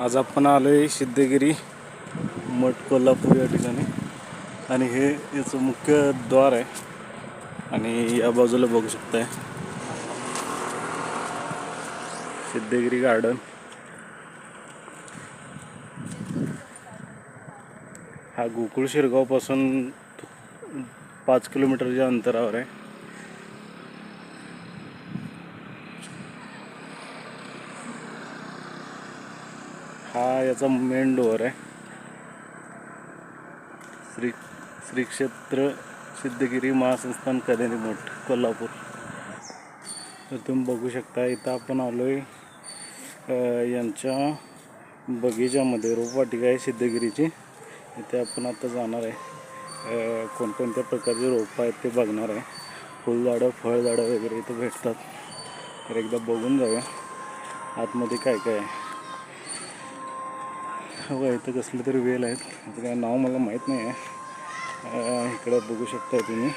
आज आपण आलो आहे सिद्धगिरी मठ कोल्हापूर या ठिकाणी. आणि हे याचं मुख्य द्वार आहे. आणि या बाजूला बघू शकताय. सिद्धगिरी गार्डन. हा गोकुळ शिरगावपासून पाच किलोमीटरच्या अंतरावर आहे. याचा मेन डोअर आहे. श्री श्री क्षेत्र सिद्धगिरी महासंस्थान कल्याणी मठ कोल्हापूर. तर तुम्ही बघू शकता इथं आपण आलो आहे यांच्या बगीच्यामध्ये. रोपवाटिका आहे सिद्धगिरीची. इथे आपण आता जाणार आहे. कोणकोणत्या प्रकारचे रोपं आहेत ते बघणार आहे. फुलझाडं फळझाडं वगैरे इथं भेटतात. तर एकदा बघून जाऊया. आतमध्ये काय काय आहे. हो इथं कसले तरी वेल आहेत. आता काय नाव मला माहीत नाही आहे. इकडं बघू शकता तुम्ही.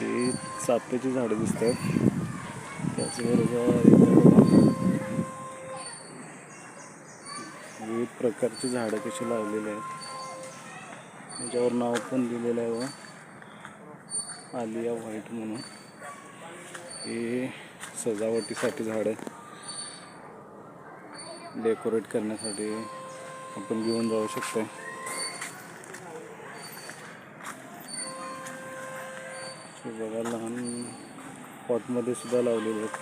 ही चाफ्याची झाडं दिसत आहेत त्याचबरोबर विविध प्रकारची झाडं कशी लावलेली आहेत. त्याच्यावर नाव पण दिलेलं आहे व आलिया व्हाईट म्हणून. हे सजावटीसाठी झाडं डेकोरेट करण्यासाठी. आपण घेऊन जाऊ शकतो बघा लहान पॉटमध्ये सुद्धा लावलेले आहेत.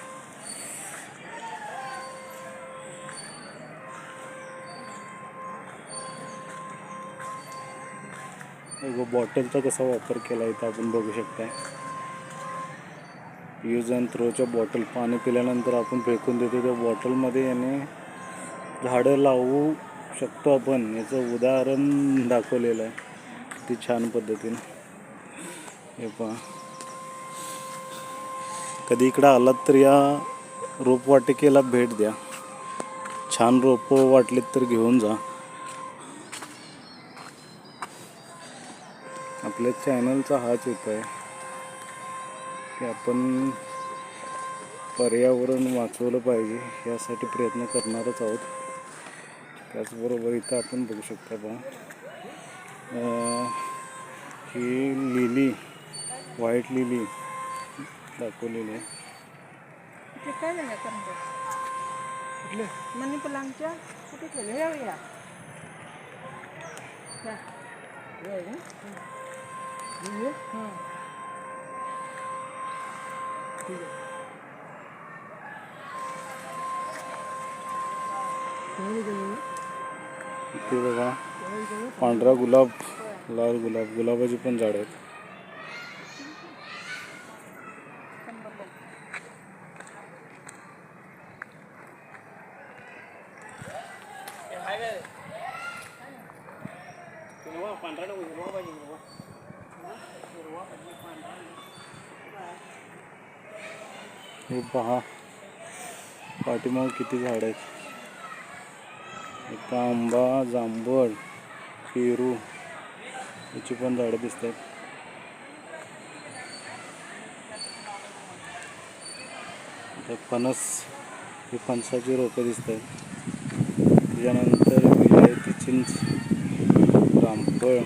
बॉटलचा कसा वापर केला इथं आपण बघू शकताय. यूज अँड थ्रोच्या बॉटल पाणी पिल्यानंतर आपण फेकून देतो त्या बॉटलमध्ये याने झाडं लावू शकतो आपण याचं उदाहरण दाखवलेलं आहे. किती छान पद्धतीनं. हे पहा. कधी इकडं आलात तर या रोपवाटिकेला भेट द्या. छान रोपं वाटलीत तर घेऊन जा. आपल्या चॅनलचा हाच एक आहे. की आपण पर्यावरण वाचवलं पाहिजे यासाठी प्रयत्न करणारच आहोत. त्याचबरोबर इथं आपण बघू शकता बा ही लिली व्हाईट लिली दाखवलेली आहे? हं. ठीक आहे. इथे बघा पांढरा गुलाब लाल गुलाब गुलाबाची पण झाड आहेत. हे पहा पाठीमाग किती झाड आहेत. इथं आंबा जांभळ पेरू याची पण झाडं दिसत आहेत इथं फणस ही फणसाची रोपं दिसत आहेत त्याच्यानंतर विलायती चिंच रामफळ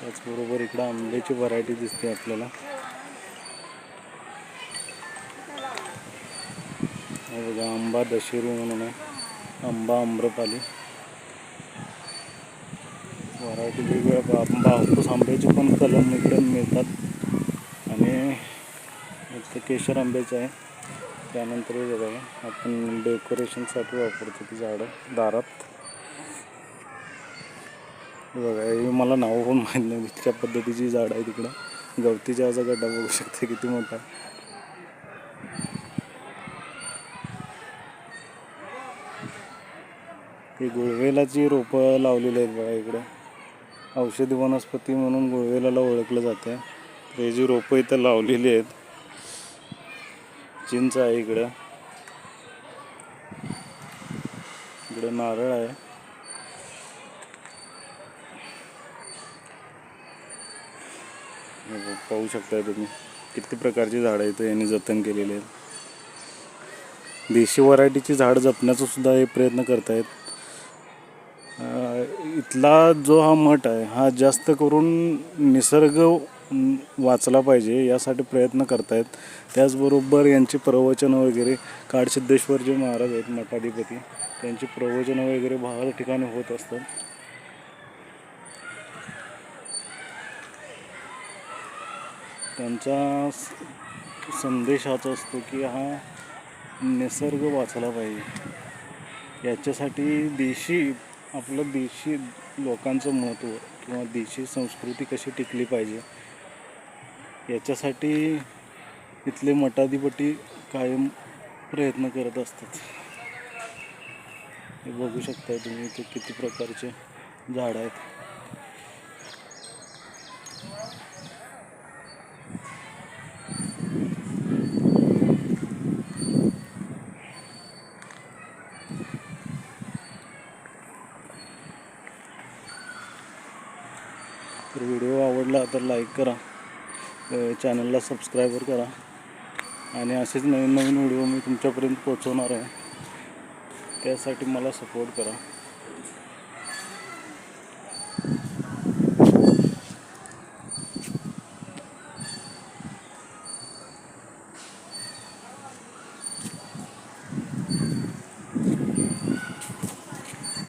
त्याचबरोबर इकडं आंब्याची व्हरायटी दिसते आपल्याला. हे बघा आंबा दशेरू म्हणून आहे. आंबा आम्रपाली व्हरायटी वेगवेगळ्या आंबा हापूस आंब्याचे पण कलम इकडे मिळतात. आणि इथं केशर आंब्याचं आहे. त्यानंतर हे बघा आपण डेकोरेशनसाठी वापरतो ती झाडं दारात. बघा हे मला नावं पण माहीत नाही इतक्या पद्धतीची झाडं आहे तिकडं गवतीच्या जागा गड्डा बघू शकते किती मोठा ही गुळवेलाची रोपं लावलेली आहेत बघा इकडं. औषधी वनस्पती म्हणून गुळवेलाला ओळखलं जातं तर हे जी रोपं इथं लावलेली आहेत चिंच आहे इकडं. इकडं नारळ आहे. पाहू शकताय तुम्ही. किती प्रकारची झाडं इथं यांनी जतन केलेली आहेत. देशी व्हरायटीची झाड जपण्याचा सुद्धा हे प्रयत्न करतायत. इथला जो हा मठ आहे हा जास्त करून निसर्ग वाचला पाहिजे यासाठी प्रयत्न करतायत. त्याचबरोबर यांची प्रवचनं वगैरे काडसिद्धेश्वर जे महाराज आहेत मठाधिपती त्यांची प्रवचनं वगैरे बाहेर ठिकाणी होत असतात. त्यांचा स- संदेश हाच असतो की हा निसर्ग वाचला पाहिजे. याच्यासाठी देशी आपलं देशी लोकांचं महत्त्व किंवा देशी संस्कृती कशी टिकली पाहिजे? याच्यासाठी इथले मठाधिपती कायम प्रयत्न करत असतात. हे बघू शकता तुम्ही इथे किती प्रकारचे झाडं आहेत तर व्हिडिओ आवडला तर लाईक करा. चॅनलला सबस्क्राईबर करा. आणि असेच नवीन नवीन व्हिडिओ मी तुमच्यापर्यंत पोचवणार आहे. त्यासाठी मला सपोर्ट करा.